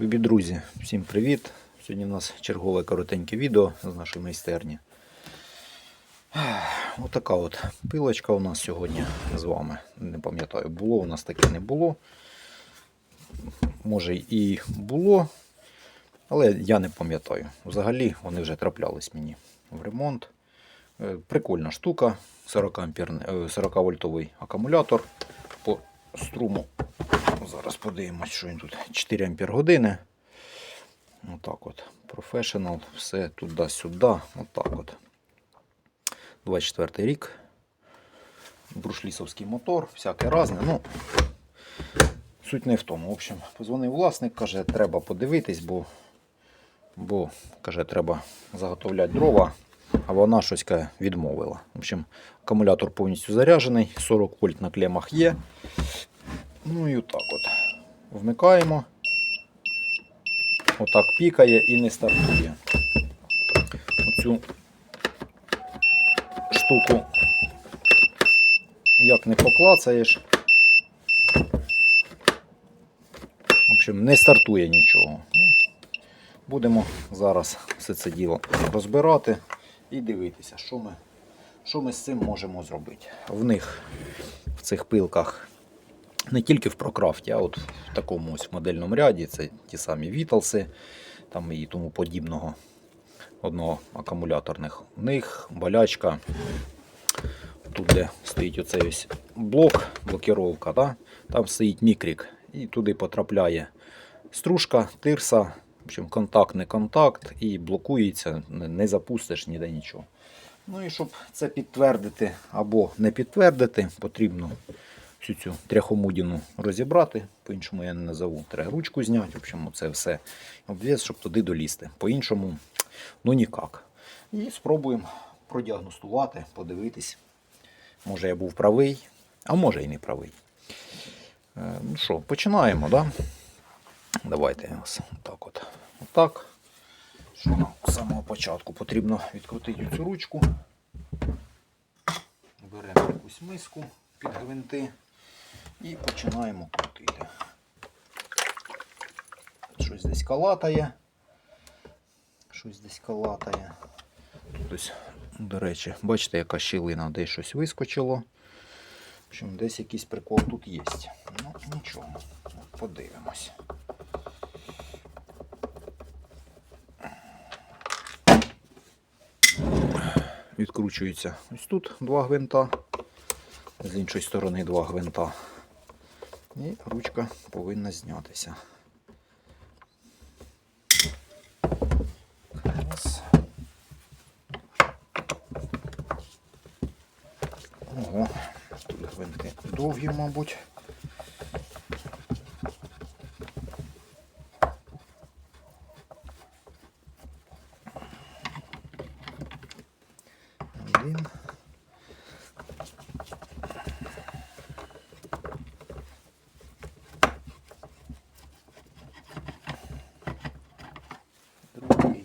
Любі друзі, всім привіт! Сьогодні у нас чергове коротеньке відео з нашої майстерні. Отака от пилочка у нас сьогодні з вами. Не пам'ятаю, було у нас таке не було. Може і було, але я не пам'ятаю. Взагалі вони вже траплялись мені в ремонт. Е, Прикольна штука. 40 ампер, 40 вольтовий акумулятор по струму. Зараз подивимось, що він тут 4 ампер години. Отак от. Professional, все туди-сюди. Отак от. 24 рік. Брушлісовський мотор, всяке разне. Ну, суть не в тому. В общем, позвонив власник, каже, треба подивитись, бо, бо каже, треба заготовляти дрова. А вона щось каже, відмовила. В общем, акумулятор повністю заряджений, 40 вольт на клемах є. Ну і отак от. Вмикаємо. Отак пікає і не стартує. Оцю штуку як не поклацаєш. В общем, не стартує нічого. Будемо зараз все це діло розбирати і дивитися, що ми, що ми з цим можемо зробити. В них в цих пилках не тільки в Прокрафті, а от в такому ось модельному ряді це ті самі Віталси там і тому подібного одного акумуляторних. У них болячка. Тут, де стоїть оцей ось блок, блокіровка, да? там стоїть мікрік, і туди потрапляє стружка, тирса, в общем, контакт не контакт, і блокується, не запустиш ніде нічого. Ну і щоб це підтвердити або не підтвердити, потрібно всю цю тряхомудіну розібрати. По-іншому я не назову. Треба ручку зняти. В общем, це все обв'яз, щоб туди долізти. По-іншому, ну ніяк. І спробуємо продіагностувати, подивитись. Може я був правий, а може і не правий. Е, Ну що, починаємо, да? Давайте я вас так от. Отак. Що нам з самого початку потрібно відкрутити цю ручку. Беремо якусь миску під гвинти і починаємо крутити. Щось десь калатає. Щось десь калатає. Тут ось, до речі, бачите, яка щілина, десь щось вискочило. В общем, десь якийсь прикол тут є. Ну, нічого, подивимось. Відкручується ось тут два гвинта, з іншої сторони два гвинта. І ручка повинна знятися. Ого, тут гвинти довгі, мабуть. Один. Другий.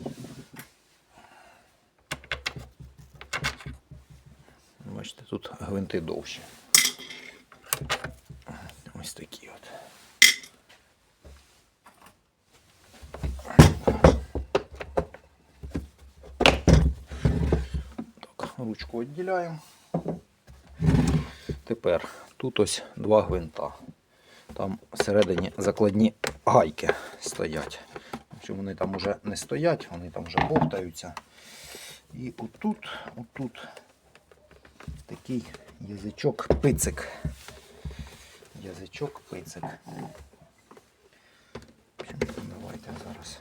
Бачите, тут гвинти довші. Ось такі от. Так, ручку відділяємо. Тепер тут ось два гвинта. Там всередині закладні гайки стоять. Що вони там вже не стоять, вони там вже бовтаються. І отут, отут такий язичок пицик. Язичок пицик. Давайте зараз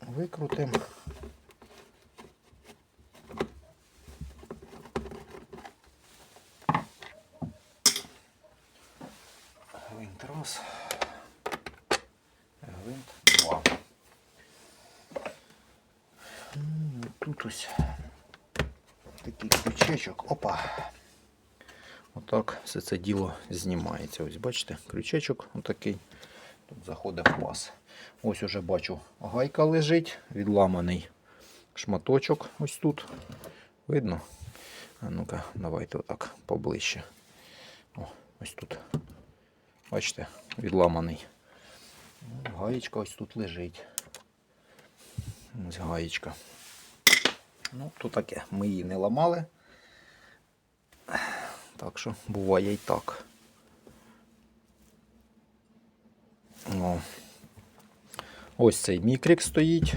викрутимо. Гвинт раз. Гвинт два. М, Тут ось крючечок. Опа. Отак все це діло знімається. Ось бачите, крючечок отакий. Тут заходить в. Ось уже бачу, гайка лежить, відламаний шматочок ось тут. Видно? А ну-ка, давайте отак поближче. О, ось тут. Бачите, відламаний Гаєчка ось тут лежить. Ось гаєчка. Ну, то таке. Ми її не ламали. Так що буває і так. О. Ось цей мікрик стоїть.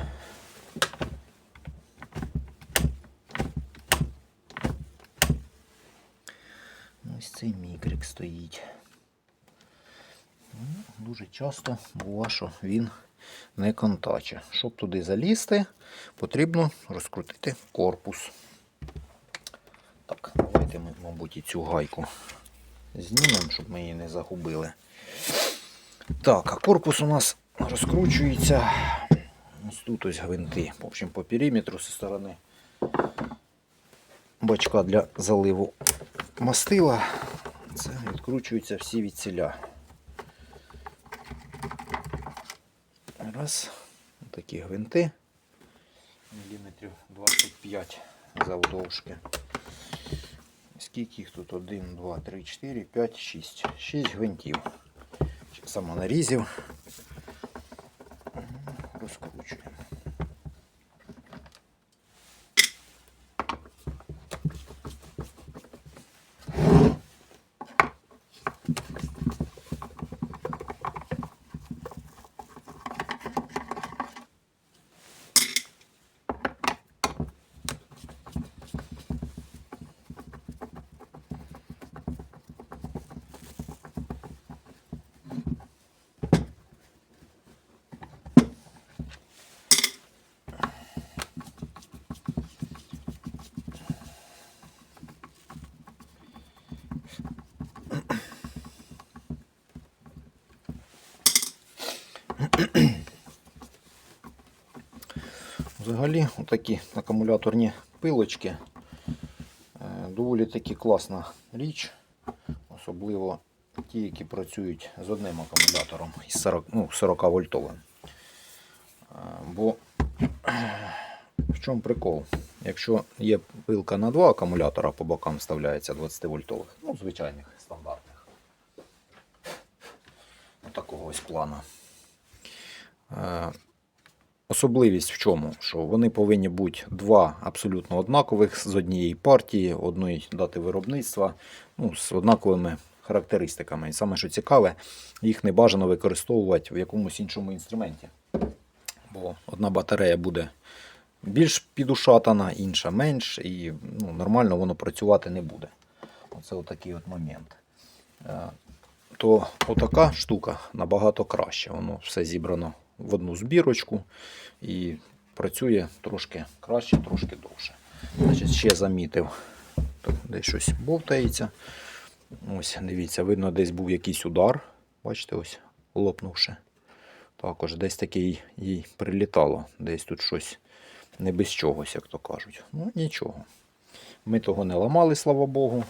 Ось цей мікрик стоїть. Ну, Дуже часто буває, що він не контаче. Щоб туди залізти, потрібно розкрутити корпус. Так, давайте ми, мабуть, і цю гайку знімемо, щоб ми її не загубили. Так, а корпус у нас розкручується. Ось тут ось гвинти. В общем, по периметру зі сторони бачка для заливу мастила. Це відкручуються всі від ціля. Раз. Такі гвинти. Міліметрів 25 завдовжки. Скільки їх тут? 1, 2, 3, 4, 5, 6. 6 гвинтів. Самонарізів. Розкручуємо. Взагалі, отакі акумуляторні пилочки е, доволі таки класна річ, особливо ті, які працюють з одним акумулятором із 40, ну, 40 вольтовим. Е, Бо в чому прикол? Якщо є пилка на два акумулятора, по бокам вставляється 20 вольтових, ну, звичайних стандартних. Такого ось плана. Особливість в чому? Що вони повинні бути два абсолютно однакових з однієї партії, одної дати виробництва, ну, з однаковими характеристиками. І саме що цікаве, їх не бажано використовувати в якомусь іншому інструменті. Бо одна батарея буде більш підушатана, інша менш, і ну, нормально воно працювати не буде. Оце отакий от момент. Е, То отака штука набагато краще. Воно все зібрано в одну збірочку і працює трошки краще, трошки довше. Значить, ще замітив, тут десь щось бовтається. Ось, дивіться, видно, десь був якийсь удар. Бачите, ось лопнувши. Також десь таке їй- прилітало. Десь тут щось не без чогось, як то кажуть. Ну, нічого. Ми того не ламали, слава Богу.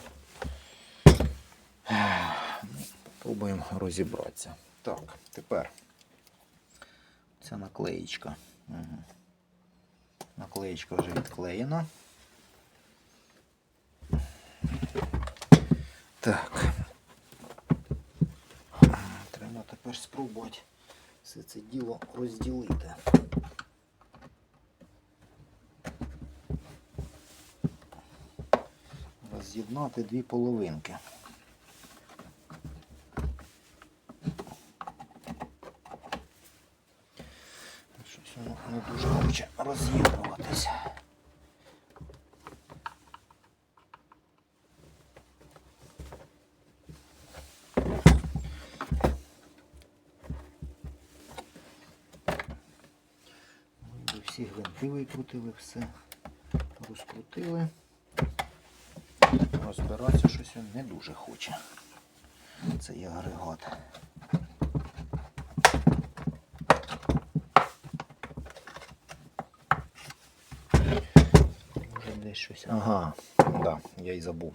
Пробуємо розібратися. Так, тепер ця наклеїчка. Угу. Наклеїчка вже відклеєна. Так. Треба тепер спробувати все це діло розділити. Роз'єднати дві половинки. Щось воно не дуже хоче роз'єднуватися. Всі гвинти викрутили, все розкрутили. Розбиратися щось він не дуже хоче. Це є агрегат. Може десь щось. Ага, да, я й забув.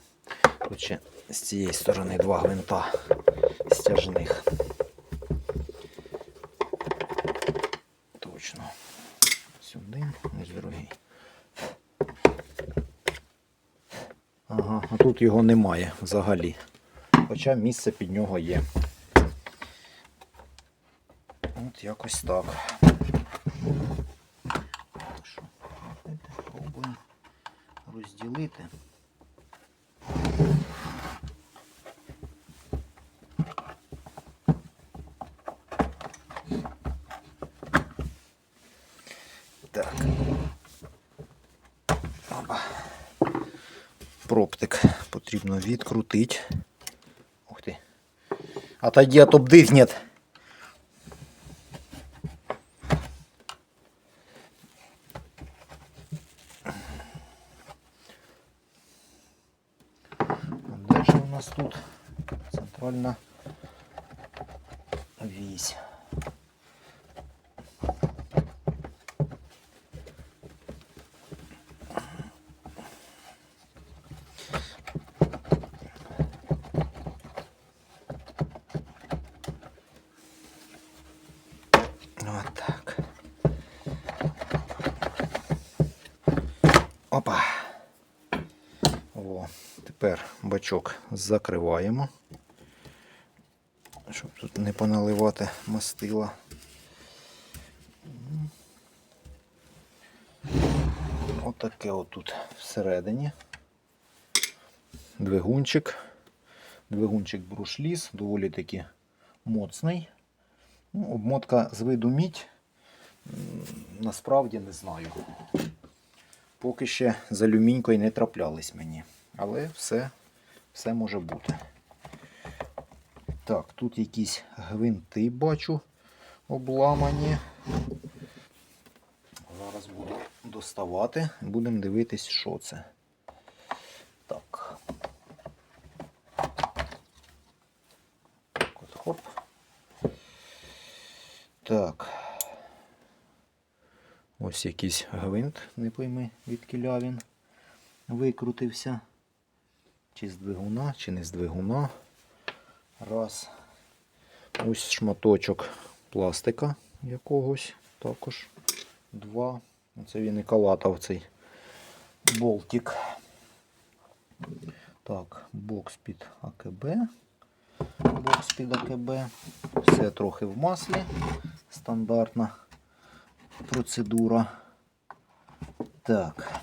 Тут ще з цієї сторони два гвинта стяжних. Точно. Сюди, ось другий. Ага, а тут його немає взагалі. Хоча місце під нього є. От якось. Так що, давайте пробуємо розділити. Так. Опа. Проптик потрібно відкрутити. Ух ти. А то бдыхнет. Де ж у нас тут центральна вісь? Вот так. Опа. О, тепер бачок закриваємо, щоб тут не поналивати мастила. Отаке отут всередині. Двигунчик. Двигунчик брушліс, доволі таки моцний. Ну, обмотка з виду мідь. Насправді не знаю. Поки ще з алюмінькою не траплялись мені. Але все, все може бути. Так, тут якісь гвинти бачу обламані. Зараз буду доставати. Будемо дивитись, що це. Так. Так от хоп. Так. Ось якийсь гвинт, не пойми, від кіля він викрутився. Чи з двигуна, чи не з двигуна. Раз. Ось шматочок пластика якогось також. Два. Це він і калатав цей болтик. Так, бокс під АКБ. Бокс під АКБ. Все трохи в маслі. Стандартна процедура. Так.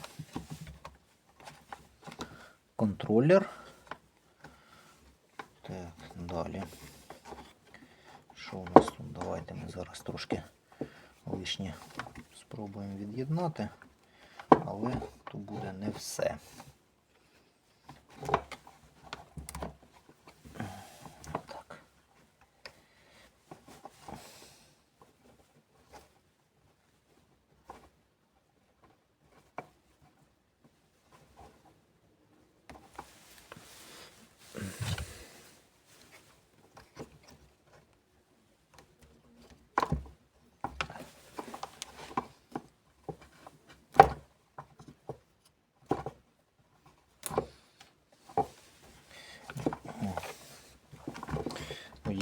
Контролер. Так, далі. Що у нас тут? Давайте ми зараз трошки лишнє спробуємо від'єднати, але то буде не все.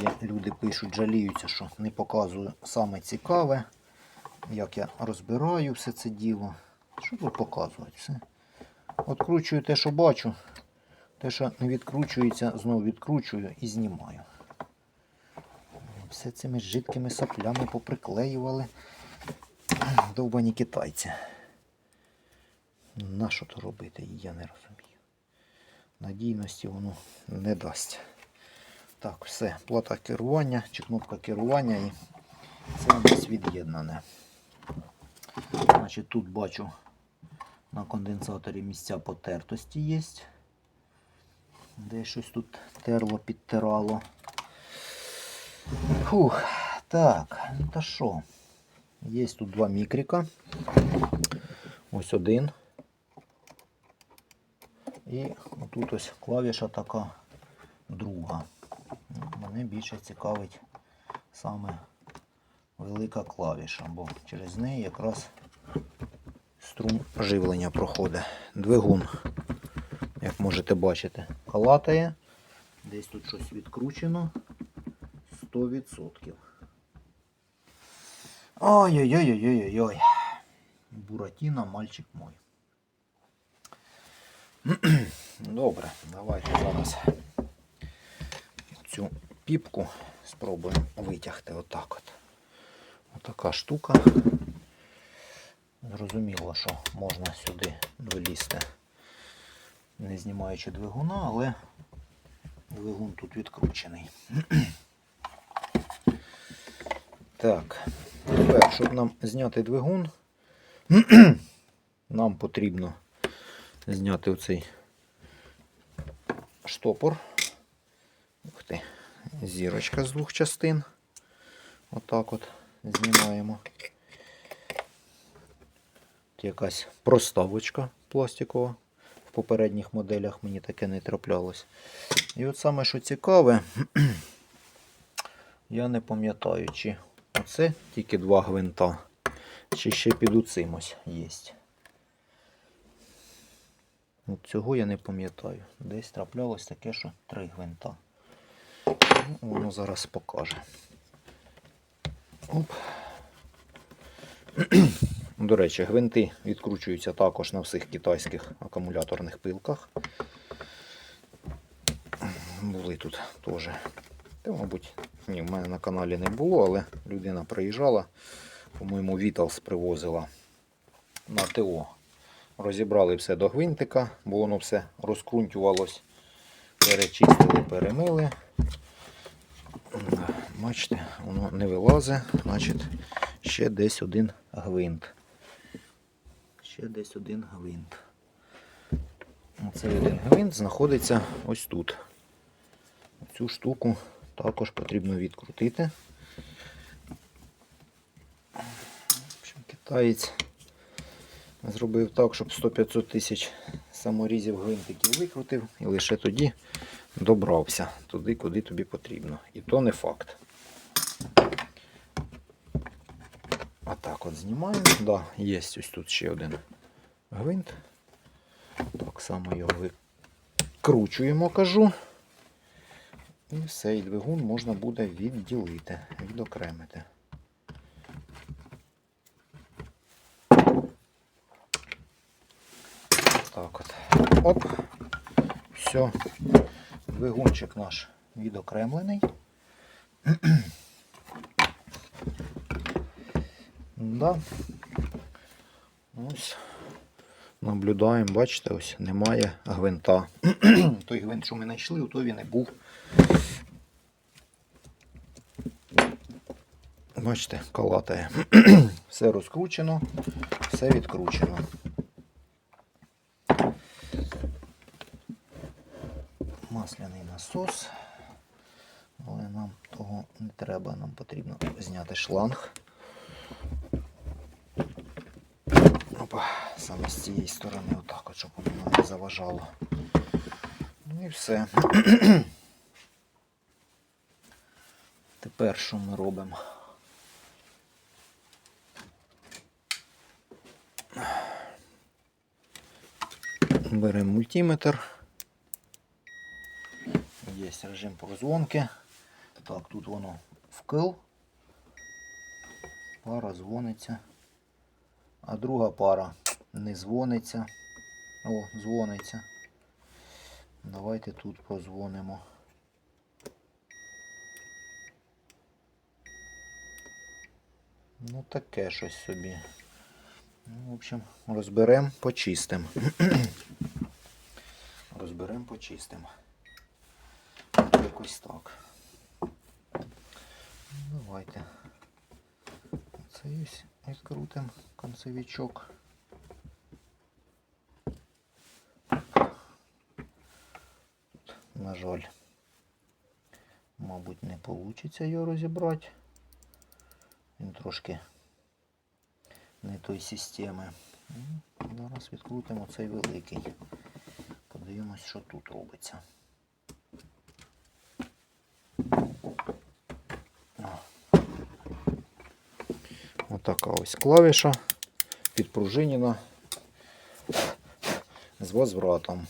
Є люди пишуть, жаліються, що не показую саме цікаве, як я розбираю все це діло. Що тут показувати? Все. Откручую те, що бачу. Те, що не відкручується, знову відкручую і знімаю. Все цими жидкими соплями поприклеювали. Довбані китайці. На що то робити, я не розумію. Надійності воно не дасть. Так, все, плата керування чи кнопка керування і це у нас від'єднане. Значить, тут бачу на конденсаторі місця потертості є. Де щось тут терло, підтирало. Фух, так, ну та що? Є тут два мікрика. Ось один. І отут ось клавіша така друга. Мене більше цікавить саме велика клавіша, бо через неї якраз струм живлення проходить. Двигун, як можете бачити, калатає. Десь тут щось відкручено 100%. Ой-ой-ой-ой-ой-ой. Буратіно, мальчик мой. Добре, давайте зараз цю піпку спробуємо витягти отак от. така штука. Зрозуміло, що можна сюди долізти, не знімаючи двигуна, але двигун тут відкручений. Так, тепер, щоб нам зняти двигун, нам потрібно зняти оцей штопор. Зірочка з двох частин. Отак от знімаємо. Тут якась проставочка пластикова. В попередніх моделях мені таке не траплялось. І от саме, що цікаве, я не пам'ятаю, чи оце тільки два гвинта, чи ще під оцим є. От цього я не пам'ятаю. Десь траплялось таке, що три гвинта. Воно зараз покаже. Оп. До речі, гвинти відкручуються також на всіх китайських акумуляторних пилках. Були тут теж. Та, мабуть, ні, в мене на каналі не було, але людина приїжджала, по-моєму, Віталс привозила на ТО. Розібрали все до гвинтика, бо воно все розкрунтювалось. Перечистили, перемили. Бачите, воно не вилазить, значить ще десь один гвинт. Ще десь один гвинт. Оцей один гвинт знаходиться ось тут. Цю штуку також потрібно відкрутити. Китаєць зробив так, щоб 100-500 тисяч саморізів гвинтиків викрутив і лише тоді добрався туди, куди тобі потрібно. І то не факт. А так от знімаємо. Да, є ось тут ще один гвинт. Так само його викручуємо, кажу. І все, і двигун можна буде відділити, відокремити. Так от. Оп. Все. Двигунчик наш відокремлений. да. Ось. Наблюдаємо, бачите, ось немає гвинта. Той гвинт, що ми знайшли, то він і був. Бачите, калатає. все розкручено, все відкручено. Масляний насос. Але нам того не треба, нам потрібно зняти шланг. Опа, саме з цієї сторони, отак, от, щоб воно не заважало. Ну і все. Тепер що ми робимо? Беремо мультиметр. Є режим прозвонки. Так, тут воно вкил. Пара дзвониться. А друга пара не дзвониться. О, дзвониться. Давайте тут позвонимо. Ну таке щось собі. Ну, в общем, розберемо, почистимо. розберемо, почистимо. Якось так. Давайте. Це ось відкрутимо концевичок. На жаль, мабуть, не вийде його розібрати. Він трошки не той системи. Ну, Зараз відкрутимо цей великий. Подивимось, що тут робиться. Отака ось клавіша підпружинена з возвратом.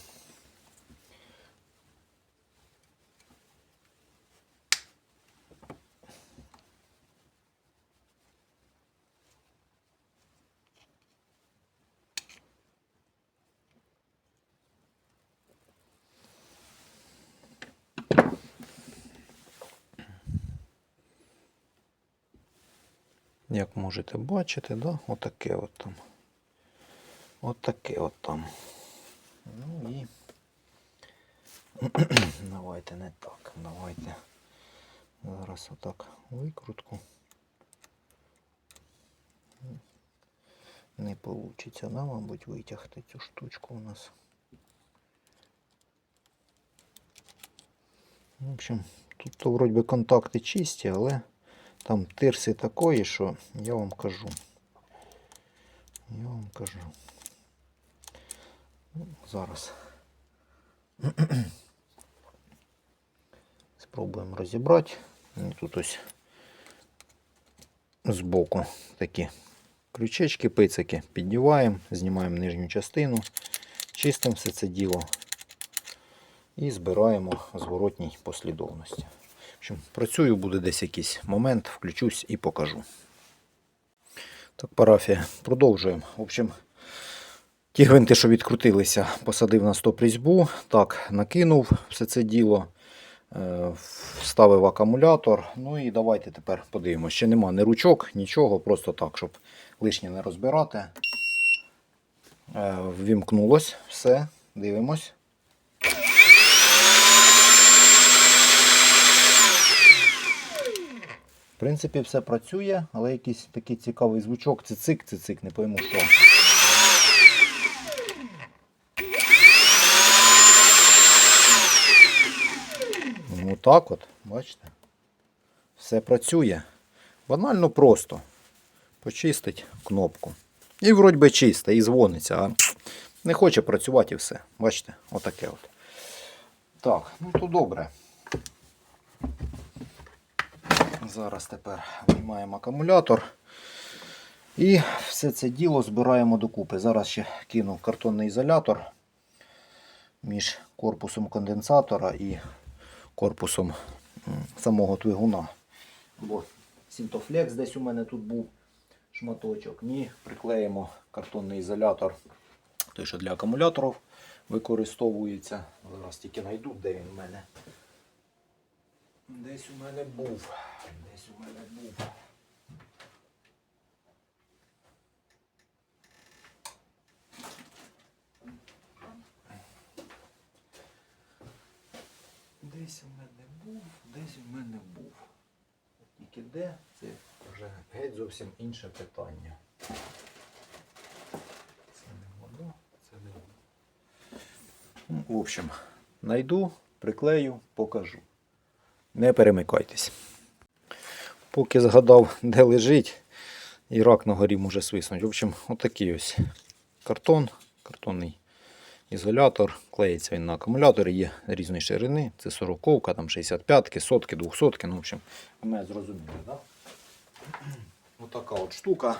Можете бачити, да? отаке от там. Отаке от там. Ну і давайте не так. Давайте зараз отак викрутку. Не получиться, да, мабуть, витягти цю штучку у нас. В общем, тут то вроді контакти чисті, але там тирси такої, що я вам кажу. Я вам кажу. Ну, зараз. Спробуємо розібрати. Ну, Тут ось збоку такі крючечки, пицики піддіваємо, знімаємо нижню частину, чистимо все це діло і збираємо зворотній послідовності. Общем, працюю, буде десь якийсь момент, включусь і покажу. Так, парафія, продовжуємо. В общем, ті гвинти, що відкрутилися, посадив на стоп різьбу, так, накинув все це діло, е, вставив акумулятор. Ну і давайте тепер подивимося. Ще нема ні ручок, нічого, просто так, щоб лишнє не розбирати. Е, Ввімкнулось, все, дивимось. В принципі, все працює, але якийсь такий цікавий звучок, цицик, цицик, не пойму що. Ну так от, бачите. Все працює. Банально просто. Почистить кнопку. І вроді би чисто, і дзвониться, а не хоче працювати і все. Бачите, отаке от. Так, ну то добре. Зараз тепер виймаємо акумулятор. І все це діло збираємо докупи. Зараз ще кину картонний ізолятор між корпусом конденсатора і корпусом самого двигуна. Бо Сінтофлекс десь у мене тут був шматочок. Ні, приклеїмо картонний ізолятор, той, що для акумуляторів використовується. Зараз тільки знайду, де він у мене. Десь у мене був. Десь у мене був. Десь у мене був, десь у мене був. Тільки де, це вже геть зовсім інше питання. Це не воно, це не воно. Ну, в общем, найду, приклею, покажу. Не перемикайтесь. Поки згадав, де лежить, і рак на горі може свиснути. В общем, отакий ось картон, картонний ізолятор. Клеїться він на акумулятор, є різної ширини. Це 40 там 65-ки, сотки, 200 Ну, в общем, мене зрозуміли, так? Отака от штука.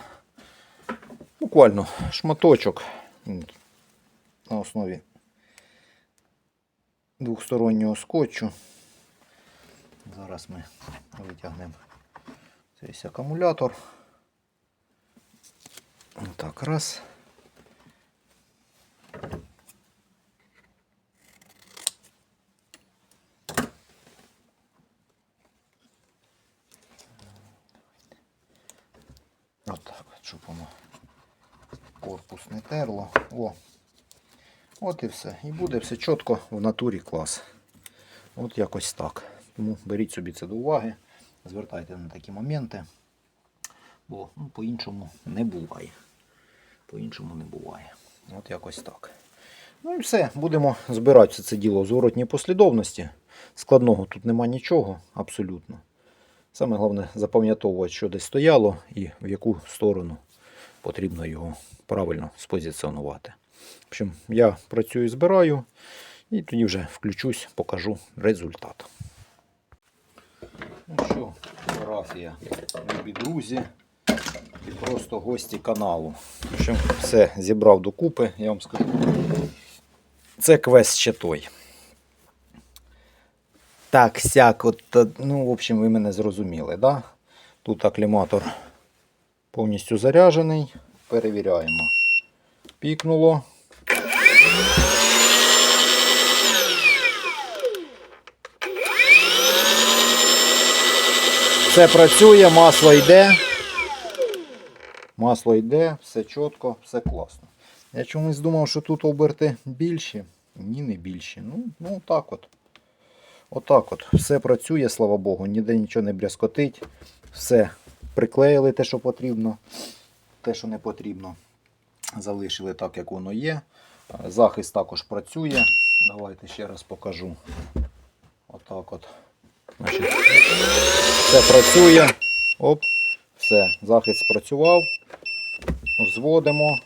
Буквально шматочок на основі двохстороннього скотчу. Зараз ми витягнемо цей акумулятор. Так, раз. Отак, от, щоб воно корпус не терло. О. От і все. І буде все чітко в натурі клас. От якось так. Тому беріть собі це до уваги, звертайте на такі моменти, бо ну, по-іншому не буває. По-іншому не буває. От якось так. Ну і все, будемо збирати все це діло в зворотній послідовності. Складного тут нема нічого, абсолютно. Саме головне запам'ятовувати, що десь стояло і в яку сторону потрібно його правильно спозиціонувати. В общем, я працюю і збираю, і тоді вже включусь, покажу результат. Ну що, фотографія, любі друзі і просто гості каналу. В общем, все зібрав докупи, я вам скажу. Це квест ще той. Так, сяк, от, ну, в общем, ви мене зрозуміли, да? Тут акліматор повністю заряджений. Перевіряємо. Пікнуло. Все працює, масло йде. Масло йде, все чітко, все класно. Я чомусь думав, що тут оберти більші. Ні, не більші. Ну, ну так от. Отак от. Все працює, слава Богу, ніде нічого не брязкотить. Все приклеїли те, що потрібно, те, що не потрібно. Залишили так, як воно є. Е, Захист також працює. Давайте ще раз покажу. Отак от. Все працює. Оп, все, захист спрацював. Взводимо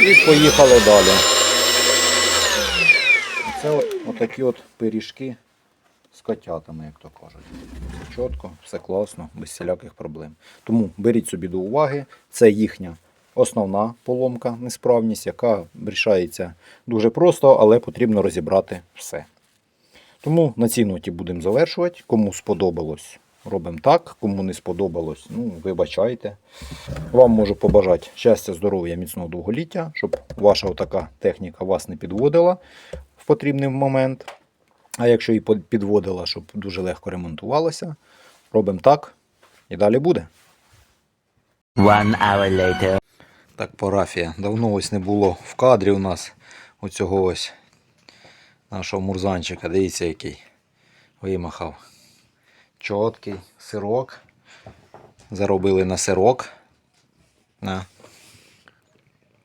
і поїхали далі. Це от, отакі от пиріжки з котятами, як то кажуть. Чітко, все класно, без всіляких проблем. Тому беріть собі до уваги, це їхня основна поломка, несправність, яка рішається дуже просто, але потрібно розібрати все. Тому на цій ноті будемо завершувати. Кому сподобалось, робимо так. Кому не сподобалось, ну, вибачайте. Вам можу побажати щастя, здоров'я, міцного довголіття, щоб ваша отака техніка вас не підводила в потрібний момент. А якщо і підводила, щоб дуже легко ремонтувалася, робимо так і далі буде. One hour later. Так, парафія. Давно ось не було в кадрі у нас оцього ось нашого мурзанчика. Дивіться, який вимахав. Чоткий сирок. Заробили на сирок. На.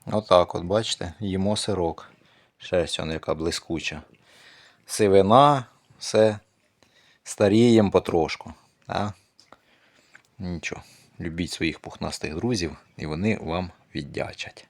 Отак от, бачите, їмо сирок. Шерсть вона яка блискуча. Сивина, все. Старіємо потрошку. А? Нічого. Любіть своїх пухнастих друзів, і вони вам віддячать.